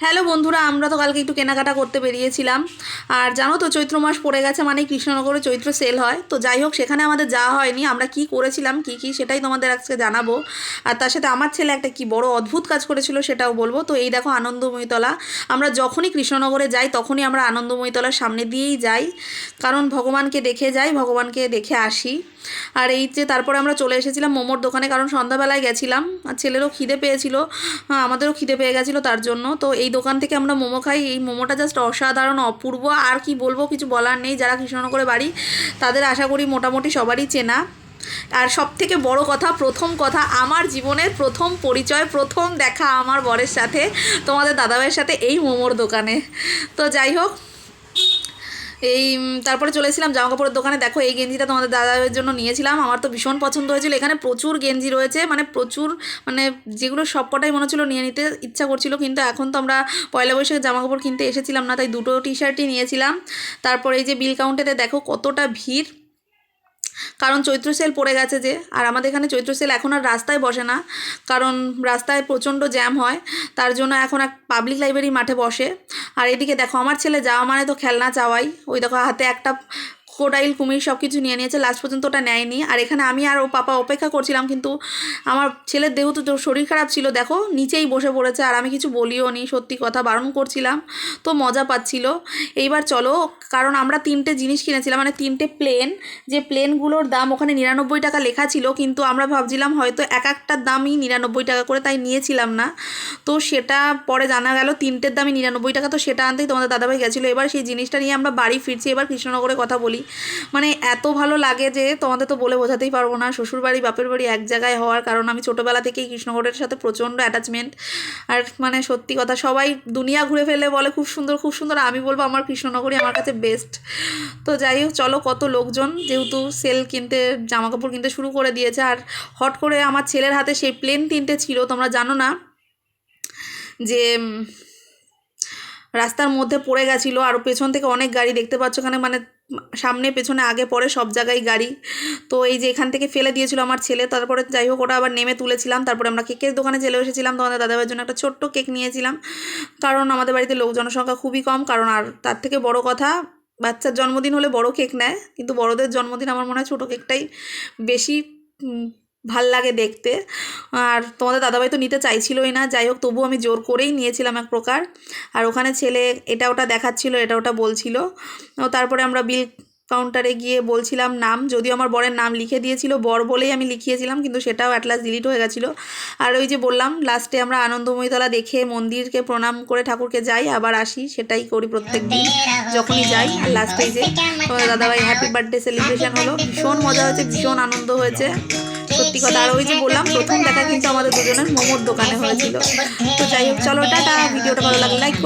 Hello বন্ধুরা, আমরা তো কালকে একটু কেনাকাটা করতে বেরিয়েছিলাম। আর জানো তো, চৈত্র মাস পড়ে গেছে মানে কৃষ্ণনগরে চৈত্র সেল হয়। তো যাই হোক, সেখানে আমাদের যাওয়া হয়নি। আমরা কি করেছিলাম, কি কি সেটাই তোমাদের আজকে জানাব। আর তার সাথে আমার ছেলে একটা কি বড় অদ্ভুত কাজ করেছিল সেটাও বলব। তো এই দেখো আনন্দময়ীতলা। আমরা যখনই কৃষ্ণনগরে যাই, তখনই আমরা আনন্দময়ীতলার সামনে দিয়েই যাই। কারণ ভগবানকে দেখে যাই, ভগবানকে দেখে আসি। আর এই যে তারপরে আমরা চলে এসেছিলাম মোমোর দোকানে কারণ সন্ধ্যাবেলায় গেছিলাম। আর ছেলেরও খিদে পেয়েছিল। হ্যাঁ, আমাদেরও খিদে পেয়ে গেছিল তার জন্য। তো এই দোকান থেকে আমরা মোমো খাই। এই মোমোটা জাস্ট অসাধারণ অপূর্ব। আর কি বলব কিছু বলার নেই। যারা কৃষ্ণনগরে বাড়ি তাদের আশা করি মোটামুটি সবারই চেনা। আর সব থেকে বড় কথা প্রথম কথা আমার জীবনের প্রথম পরিচয় প্রথম দেখা আমার বরের সাথে তোমাদের দাদাভাইয়ের সাথে এই মোমোর দোকানে। তো যাই হোক এই তারপরে চলে এসেছিলাম জামা কাপড়ের দোকানে। দেখো, এই গেঞ্জিটা তোমাদের দাদাদের জন্য নিয়েছিলাম। আমার তো ভীষণ পছন্দ হয়েছিল। এখানে প্রচুর গেঞ্জি রয়েছে মানে প্রচুর মানে যেগুলো সবকটাই মনে হচ্ছিল নিয়ে নিতে ইচ্ছা করছিল, কিন্তু এখন তো আমরা পয়লা বৈশাখে জামা কাপড় কিনতে এসেছিলাম না, তাই দুটো টি শার্টই নিয়েছিলাম। তারপরে এই যে বিল কাউন্টারে দেখো কতটা ভিড়। কারণ চৈত্র সেল পড়ে গেছে যে, আর আমাদের এখানে চৈত্র সেল এখন আর রাস্তায় বসে না, কারণ রাস্তায় প্রচণ্ড জ্যাম হয়, তার জন্য এখন এক পাবলিক লাইব্রেরি মাঠে বসে। আর এদিকে দেখো, আমার ছেলে যাওয়া মানে তো খেলনা চাওয়াই, ওই দেখো হাতে একটা কোটাইল কুমির সব কিছু নিয়ে নিয়েছে। লাস্ট পর্যন্ত ওটা নেয়নি। আর এখানে আমি আর ও পাপা অপেক্ষা করছিলাম, কিন্তু আমার ছেলের দেহ তো শরীর খারাপ ছিল। দেখো, নিচেই বসে পড়েছে। আর আমি কিছু বলিও নি, সত্যি কথা বারণ করছিলাম। তো মজা পাচ্ছিল। এইবার চলো, কারণ আমরা তিনটে জিনিস কিনেছিলাম মানে তিনটে প্লেন। যে প্লেনগুলোর দাম ওখানে নিরানব্বই টাকা লেখা ছিল, কিন্তু আমরা ভাবছিলাম হয়তো এক একটার দামই নিরানব্বই টাকা করে তাই নিয়েছিলাম না। তো সেটা পরে জানা গেল, তিনটের দামই নিরানব্বই টাকা। তো সেটা আনতেই তোমাদের দাদাভাই গেছিল। এবার সেই জিনিসটা নিয়ে আমরা বাড়ি ফিরছি। এবার কৃষ্ণনগরে কথা বলি। মানে এত ভালো লাগে যে তোমাদের তো বলে বোঝাতেই পারব না। শ্বশুরবাড়ি, বাপের বাড়ি এক জায়গায় হওয়ার কারণ আমি ছোটোবেলা থেকেই কৃষ্ণনগরের সাথে প্রচণ্ড অ্যাটাচমেন্ট আর মানে সত্যি কথা, সবাই দুনিয়া ঘুরে ফেলে বলে, খুব সুন্দর খুব সুন্দর। আমি বলব, আমার কৃষ্ণনগরই আমার কাছে বেস্ট তো যাই হোক, চলো কত লোকজন যেহেতু সেল কিনতে জামা কাপড় কিনতে শুরু করে দিয়েছে। আর হট করে আমার ছেলের হাতে সেই প্লেন তিনটে ছিল, তোমরা জানো না? যে রাস্তার মধ্যে পড়ে গেছিল। আর পেছন থেকে অনেক গাড়ি দেখতে পাচ্ছ ওখানে। মানে সামনে, পেছনে, আগে, পরে সব জায়গায় গাড়ি। তো এই যে এখান থেকে ফেলে দিয়েছিল আমার ছেলে, তারপরে যাই হোক, ওটা আবার নেমে তুলেছিলাম। তারপরে আমরা কেকের দোকানে চলে এসেছিলাম তো তোমাদের দাদাবার জন্য একটা ছোট্ট কেক নিয়েছিলাম। কারণ আমাদের বাড়িতে লোক জনসংখ্যা খুবই কম, কারণ আর তার থেকে বড় কথা, বাচ্চার জন্মদিন হলে বড় কেক নেয়। কিন্তু বড়দের জন্মদিন আমার মনে হয় ছোটো কেকটাই বেশি ভালো লাগে দেখতে। আর তোমাদের দাদাভাই তো নিতে চাইছিলই না। যাই হোক, তবুও আমি জোর করেই নিয়েছিলাম এক প্রকার। আর ওখানে ছেলে এটা ওটা দেখাচ্ছিল, এটা ওটা বলছিল। তারপরে আমরা বিল কাউন্টারে গিয়ে বলছিলাম নাম, যদিও আমার বরের নাম লিখে দিয়েছিল, বর বলেই আমি লিখিয়েছিলাম, কিন্তু সেটাও অ্যাট লাস্ট ডিলিট হয়ে গেছিল। আর ওই যে বললাম লাস্টে আমরা আনন্দময়ীতলা দেখে মন্দিরকে প্রণাম করে ঠাকুরকে যাই, আবার আসি, সেটাই করি প্রত্যেক দিন, যখনই যাই। আর লাস্টে যে দাদাভাই হ্যাপি বার্থডে সেলিব্রেশন হলো। ভীষণ মজা হয়েছে, ভীষণ আনন্দ হয়েছে। সত্যি কথা। আর ওই যে বললাম, প্রথম দেখা কিন্তু আমাদের দুজনের মোমোর দোকানে হয়েছিল। তো যাই হোক, চলো, টাটা। ভিডিওটা ভালো লাগলে লাইক